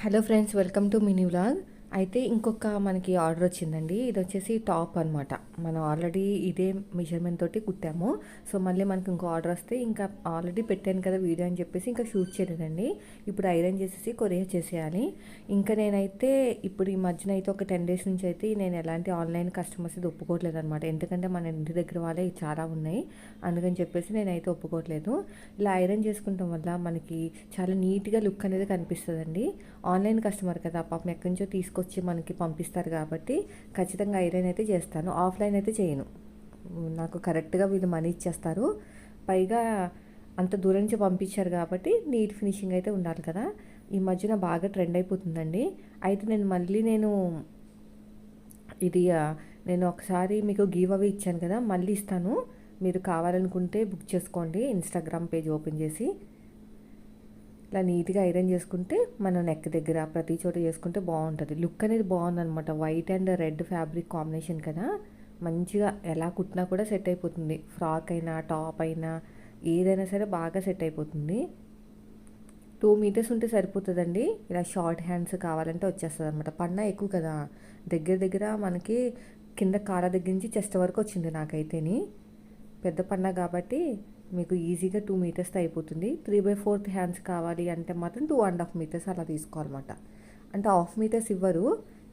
Hello friends welcome to mini vlog అయితే ఇంకొక మనకి ఆర్డర్ వచ్చిందండి. ఇది వచ్చేసి టాప్ అనమాట మనం ఆల్రెడీ ఇదే మెజర్మెంట్ తోటి కుట్టాము. సో మళ్ళీ మనకి ఇంకో ఆర్డర్ వస్తే ఇంకా ఆల్రెడీ పెట్టాను కదా వీడియో అని చెప్పేసి ఇంకా షూట్ చేయలేదండి. ఇప్పుడు ఐరన్ చేసేసి కొరియర్ చేసేయాలి. ఇంకా నేనైతే ఇప్పుడు ఈ మధ్యన అయితే ఒక టెన్ డేస్ నుంచి అయితే నేను ఎలాంటి ఆన్లైన్ కస్టమర్స్ ఇది ఒప్పుకోవట్లేదు అనమాట ఎందుకంటే మన ఇంటి దగ్గర వాళ్ళే చాలా ఉన్నాయి. అందుకని చెప్పేసి నేనైతే ఒప్పుకోవట్లేదు. ఇలా ఐరన్ చేసుకుంటాం వల్ల మనకి చాలా నీట్గా లుక్ అనేది కనిపిస్తుందండి. ఆన్లైన్ కస్టమర్ కదా పాపం ఎక్కడి నుంచో తీసుకొచ్చి మనకి పంపిస్తారు కాబట్టి ఖచ్చితంగా ఐరన్ అయితే చేస్తాను. ఆఫ్లైన్ అయితే చేయను. నాకు కరెక్ట్గా వీళ్ళు మనీ ఇచ్చేస్తారు. పైగా అంత దూరం నుంచి పంపించారు కాబట్టి నీట్ ఫినిషింగ్ అయితే ఉండాలి కదా. ఈ మధ్యన బాగా ట్రెండ్ అయిపోతుందండి. అయితే నేను మళ్ళీ నేను ఇది నేను ఒకసారి మీకు గివ్ అవే ఇచ్చాను కదా మళ్ళీ ఇస్తాను. మీరు కావాలనుకుంటే బుక్ చేసుకోండి. ఇన్స్టాగ్రామ్ పేజ్ ఓపెన్ చేసి. ఇలా నీట్గా ఐరన్ చేసుకుంటే మన నెక్ దగ్గర ప్రతి చోట చేసుకుంటే బాగుంటుంది. లుక్ అనేది బాగుందన్నమాట white and red fabric combination కదా. మంచిగా ఎలా కుట్టినా కూడా సెట్ అయిపోతుంది. ఫ్రాక్ అయినా టాప్ అయినా ఏదైనా సరే బాగా సెట్ అయిపోతుంది. టూ మీటర్స్ ఉంటే సరిపోతుందండి. ఇలా షార్ట్ హ్యాండ్స్ కావాలంటే వచ్చేస్తుంది అనమాట పన్నా ఎక్కువ కదా. దగ్గర దగ్గర మనకి కింద కాళ్ళ దగ్గర నుంచి చెస్ట్ వరకు వచ్చింది నాకైతేని. పెద్ద పన్నా కాబట్టి మీకు ఈజీగా టూ మీటర్స్ అయిపోతుంది. త్రీ బై ఫోర్త్ హ్యాండ్స్ కావాలి అంటే మాత్రం టూ అండ్ హాఫ్ మీటర్స్ అలా తీసుకోవాలన్నమాట. అంటే హాఫ్ మీటర్స్ ఇవ్వరు.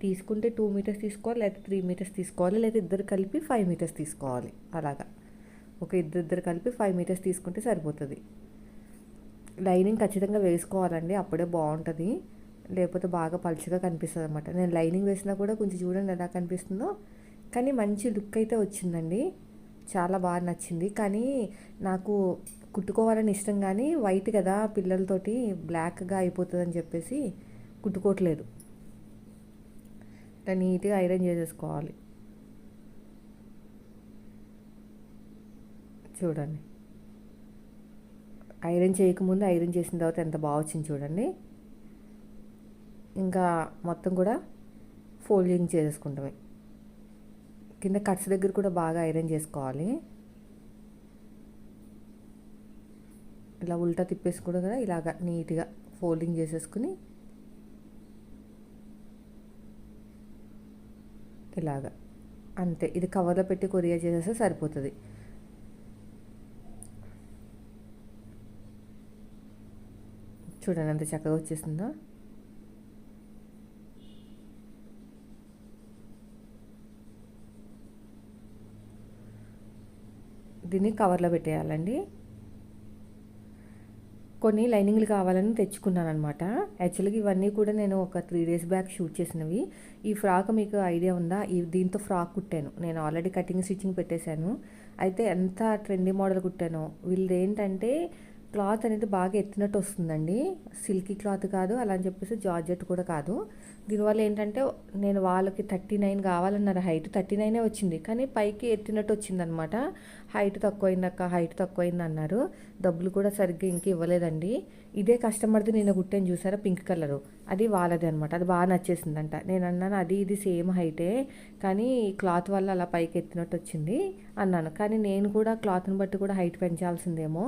తీసుకుంటే టూ మీటర్స్ తీసుకోవాలి లేదా త్రీ మీటర్స్ తీసుకోవాలి లేదా ఇద్దరు కలిపి ఫైవ్ మీటర్స్ తీసుకోవాలి. అలాగా. ఒక ఇద్దరిద్దరు కలిపి ఫైవ్ మీటర్స్ తీసుకుంటే సరిపోతుంది. లైనింగ్ ఖచ్చితంగా వేసుకోవాలండి. అప్పుడే బాగుంటుంది. లేకపోతే బాగా పలుచగా కనిపిస్తుంది అనమాట నేను లైనింగ్ వేసినా కూడా కొంచెం చూడండి ఎలా కనిపిస్తుందో. కానీ మంచి లుక్ అయితే వచ్చిందండి. చాలా బాగా నచ్చింది. కానీ నాకు కుట్టుకోవాలని ఇష్టం కానీ వైట్ కదా పిల్లలతోటి బ్లాక్గా అయిపోతుందని చెప్పేసి కుట్టుకోవట్లేదు. ఇట్లా నీట్గా ఐరన్ చేసేసుకోవాలి. చూడండి. ఐరన్ చేయకముందు ఐరన్ చేసిన తర్వాత ఎంత బాగా వచ్చింది చూడండి. ఇంకా మొత్తం కూడా ఫోల్డింగ్ చేసేసుకుంటామే. కింద కట్స్ దగ్గర కూడా బాగా ఐరన్ చేసుకోవాలి. ఇలా ఉల్టా తిప్పేసుకుంటాం కదా ఇలాగ నీట్గా ఫోల్డింగ్ చేసేసుకుని ఇలాగా అంతే. ఇది కవర్లో పెట్టి కొరియర్ చేసేస్తే సరిపోతుంది. చూడండి ఎంత చక్కగా వచ్చేసిందా. దీన్ని కవర్లో పెట్టేయాలండి. కొన్ని లైనింగ్లు కావాలని తెచ్చుకున్నాను అనమాట యాక్చువల్గా ఇవన్నీ కూడా నేను ఒక త్రీ డేస్ బ్యాక్ షూట్ చేసినవి. ఈ ఫ్రాక్ మీకు ఐడియా ఉందా? ఈ దీంతో ఫ్రాక్ కుట్టాను. నేను ఆల్రెడీ కటింగ్ స్టిచ్చింగ్ పెట్టేశాను. అయితే ఎంత ట్రెండీ మోడల్ కుట్టానో. వీళ్ళది ఏంటంటే క్లాత్ అనేది బాగా ఎత్తినట్టు వస్తుందండి. సిల్కీ క్లాత్ కాదు అలా అని చెప్పేసి జార్జెట్ కూడా కాదు. దీనివల్ల ఏంటంటే నేను వాళ్ళకి థర్టీ నైన్ కావాలన్నారు. హైట్ థర్టీ నైనే వచ్చింది. కానీ పైకి ఎత్తినట్టు వచ్చిందనమాట. హైట్ తక్కువైందక్క హైట్ తక్కువైంది అన్నారు డబ్బులు కూడా సరిగ్గా ఇంక ఇవ్వలేదండి. ఇదే కస్టమర్ది నేను గుట్టని చూసారా? Pink colour. అది వాళ్ళది అనమాట. అది బాగా నచ్చేసిందంట. నేను అన్నాను అది ఇది సేమ్ హైటే కానీ క్లాత్ వల్ల అలా పైకి ఎత్తినట్టు వచ్చింది అన్నాను. కానీ నేను కూడా క్లాత్ని బట్టి కూడా హైట్ పెంచాల్సిందేమో.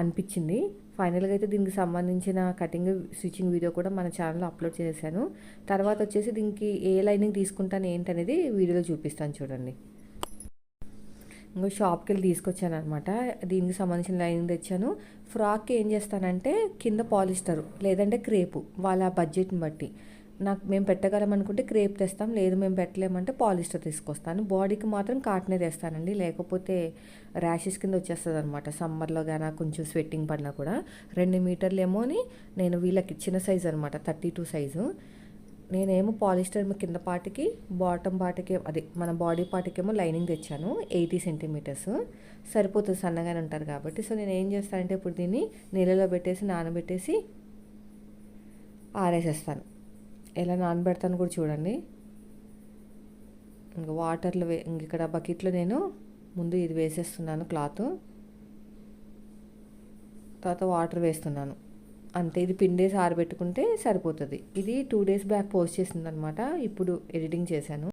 అనిపించింది. ఫైనల్గా అయితే దీనికి సంబంధించిన కటింగ్ స్టిచ్చింగ్ వీడియో కూడా మన ఛానల్లో అప్లోడ్ చేశాను తర్వాత వచ్చేసి దీనికి ఏ లైనింగ్ తీసుకుంటాను ఏంటనేది వీడియోలో చూపిస్తాను చూడండి. ఇంకో షాప్కి వెళ్ళి తీసుకొచ్చాను అనమాట దీనికి సంబంధించిన లైనింగ్ తెచ్చాను. ఫ్రాక్ ఏం చేస్తానంటే కింద పాలిస్టర్ లేదంటే క్రేపు వాళ్ళ బడ్జెట్ని బట్టి. నాకు మేము పెట్టగలం అనుకుంటే క్రేప్ తెస్తాం లేదు మేము పెట్టలేమంటే పాలిస్టర్ తీసుకొస్తాను. బాడీకి మాత్రం కాటనే తెస్తానండి. లేకపోతే ర్యాషెస్ కింద వచ్చేస్తుంది అనమాట సమ్మర్లో కానీ కొంచెం స్వెట్టింగ్ పడినా కూడా. రెండు మీటర్లు ఏమో అని నేను వీళ్ళకి చిన్న సైజు అనమాట థర్టీ టూ సైజు. నేనేమో పాలిస్టర్ కింద పాటికి బాటమ్ పాటికి అదే మన బాడీ పాటికేమో లైనింగ్ తెచ్చాను ఎయిటీ సెంటీమీటర్స్. సరిపోతుంది సన్నగానే ఉంటారు కాబట్టి. సో నేను ఏం చేస్తానంటే ఇప్పుడు దీన్ని నీళ్ళలో పెట్టేసి నానబెట్టేసి ఆరేసేస్తాను. ఎలా నానబెడతాను కూడా చూడండి. ఇంకా వాటర్లో వే ఇంక ఇక్కడ బకెట్లో నేను ముందు ఇది వేసేస్తున్నాను క్లాత్. తర్వాత వాటర్ వేస్తున్నాను. అంతే ఇది పిండేసి ఆరబెట్టుకుంటే సరిపోతుంది. ఇది టూ డేస్ బ్యాక్ పోస్ట్ చేసింది అనమాట ఇప్పుడు ఎడిటింగ్ చేశాను.